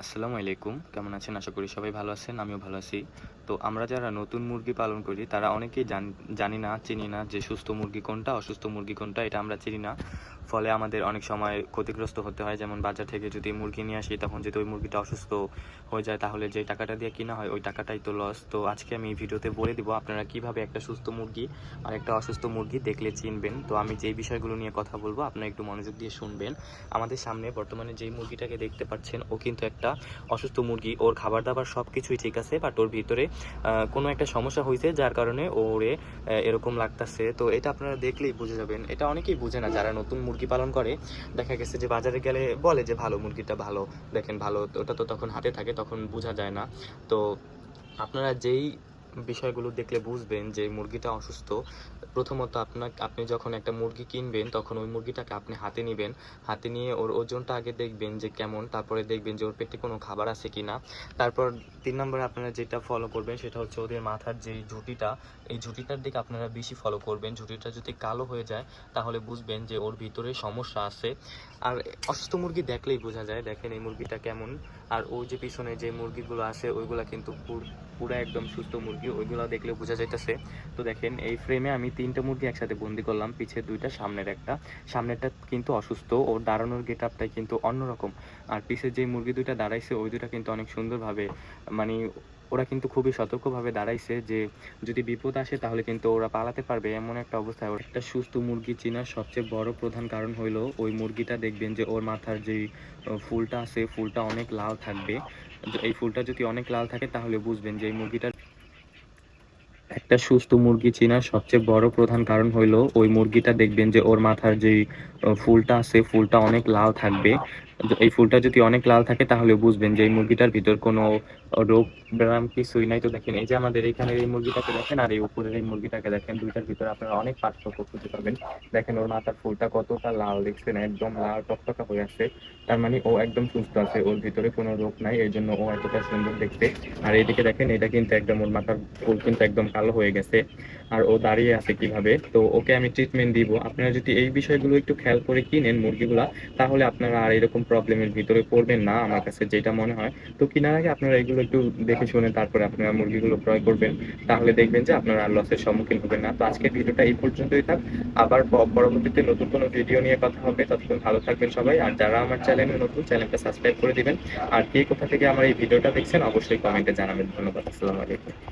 আসসালামু আলাইকুম। কেমন আছেন? আশা করি সবাই ভালো আছেন আমিও ভালো আছি। তো আমরা যারা নতুন মুরগি পালন করি, তারা অনেকেই জান- না, চিনি না যে সুস্থ মুরগি কোনটা, অসুস্থ মুরগি কোনটা, এটা আমরা চিনি না। ফলে আমাদের অনেক সময় ক্ষতিগ্রস্ত হতে হয়, যেমন বাজার থেকে যদি মুরগি নিয়ে আসি, তখন যদি ওই মুরগিটা অসুস্থ হয়ে যায়, তাহলে যে টাকাটা দিয়ে কিনা হয়, ওই টাকাটাই তো লস তো আজকে আমি এই ভিডিওতে বলে দিব আপনারা কীভাবে একটা সুস্থ মুরগি আর একটা অসুস্থ মুরগি দেখলে চিনবেন। তো আমি যেই বিষয়গুলো নিয়ে কথা বলব, আপনারা একটু মনোযোগ দিয়ে শুনবেন। আমাদের সামনে বর্তমানে যেই মুরগিটাকে দেখতে পাচ্ছেন, ও কিন্তু একটা অসুস্থ মুরগি। ওর খাবার দাবার সব কিছুই ঠিক আছে, বাট ওর ভিতরে কোনো একটা সমস্যা হয়েছে, যার কারণে ওরে এরকম লাগতেছে। তো এটা আপনারা দেখলেই বুঝে যাবেন। এটা অনেকেই বুঝে না, যারা নতুন মুরগি পালন করে। দেখা গেছে যে বাজারে গেলে বলে যে ভালো, মুরগিটা ভালো। দেখেন ভালো, ওটা তো তখন হাতে থাকে, তখন বোঝা যায় না। তো আপনারা যেই বিষয়গুলো দেখলে বুঝবেন যে মুরগিটা অসুস্থ, প্রথমত আপনার আপনি যখন একটা মুরগি কিনবেন, তখন ওই মুরগিটাকে আপনি হাতে নেবেন। হাতে নিয়ে ওর ওজনটা আগে দেখবেন যে কেমন, তারপরে দেখবেন যে ওর পেটে কোনো খাবার আছে কিনা। তারপর তিন নম্বরে আপনারা যেটা ফলো করবেন, সেটা হচ্ছে ওদের মাথার যে ঝুঁটিটা, এই ঝুঁটিটার দিকে আপনারা বেশি ফলো করবেন। ঝুঁটিটা যদি কালো হয়ে যায়, তাহলে বুঝবেন যে ওর ভিতরে সমস্যা আছে। আর অসুস্থ মুরগি দেখলেই বোঝা যায়, দেখেন এই মুরগিটা কেমন। আর ওই যে পিছনে যে মুরগিগুলো আছে, ওইগুলা কিন্তু পুরা একদম সুস্থ মুরগি। ওইগুলো দেখলে বোঝা যাইতেছে। তো দেখেন, এই ফ্রেমে আমি তিনটা মুরগি একসাথে বন্দি করলাম পিছের দুইটা, সামনের একটা। সামনেরটা কিন্তু অসুস্থ ওর দাঁড়ানোর গেট আপটাই কিন্তু অন্যরকম। আর পিছের যে মুরগি দুইটা দাঁড়াইছে, ওই দুইটা কিন্তু অনেক সুন্দরভাবে মানে ওরা কিন্তু খুবই সতর্কভাবে দাঁড়াইছে যে, যদি বিপদ আসে তাহলে কিন্তু ওরা পালাতে পারবে, এমন একটা অবস্থায়। ওর একটা সুস্থ মুরগি চেনার সবচেয়ে বড় প্রধান কারণ হইল, ওই মুরগিটা দেখবেন যে ওর মাথার যে ফুলটা আছে, ফুলটা অনেক লাল থাকবে। এই ফুলটা যদি অনেক লাল থাকে তাহলে বুঝবেন যে এই মুরগিটার একটা সুস্থ মুরগি চেনার সবচেয়ে বড় প্রধান কারণ হইল ওই মুরগিটা দেখবেন যে ওর মাথার যে আহ, ফুলটা আছে ফুলটা অনেক লাল থাকবে। এই ফুলটা যদি অনেক লাল থাকে, তাহলে বুঝবেন যে এই মুরগিটার ভিতর কোনো রোগ ব্যায়াম কিছুই নাই। তো দেখেন, এই যে আমাদের এখানে এই মুরগিটাকে দেখেন, আর এই উপরের এই মুরগিটাকে দেখেন, দুইটার ভিতরে আপনারা অনেক পার্থক্য খুঁজে পাবেন। দেখেন, ওর মাথার ফুলটা কতটা লাল, দেখছেন? একদম লাল টকটকা হয়ে আছে। তার মানে ও একদম সুস্থ আছে, ওর ভিতরে কোনো রোগ নাই, এর জন্য ও এতটা সুন্দর দেখতে। আর এইদিকে দেখেন, এটা কিন্তু একদম ওর মাথার ফুল কিন্তু একদম কালো হয়ে গেছে। আর ও দাঁড়িয়ে আছে কীভাবে? তো ওকে আমি ট্রিটমেন্ট দিব। আপনারা যদি এই বিষয়গুলো একটু খেয়াল করে কিনেন মুরগিগুলা, তাহলে আপনারা আর এরকম প্রবলেমের ভিতরে পড়বেন না আমার কাছে যেটা মনে হয়। তো কেনার আগে আপনারা এগুলো একটু দেখে শুনে তারপরে আপনারা মুরগিগুলো ক্রয় করবেন। তাহলে দেখবেন যে আপনারা আর লসের সম্মুখীন হবেন না। তো আজকের ভিডিওটা এই পর্যন্তই থাক। আবার পরবর্তীতে নতুন কোনো ভিডিও নিয়ে কথা হবে। ততক্ষণ ভালো থাকবেন সবাই। আর যারা আমার চ্যানেলে নতুন চ্যানেলটা সাবস্ক্রাইব করে দিবেন। আর কে কোথা থেকে আমার এই ভিডিওটা দেখছেন, অবশ্যই কমেন্টে জানাবেন। ধন্যবাদ। আসসালামু আলাইকুম।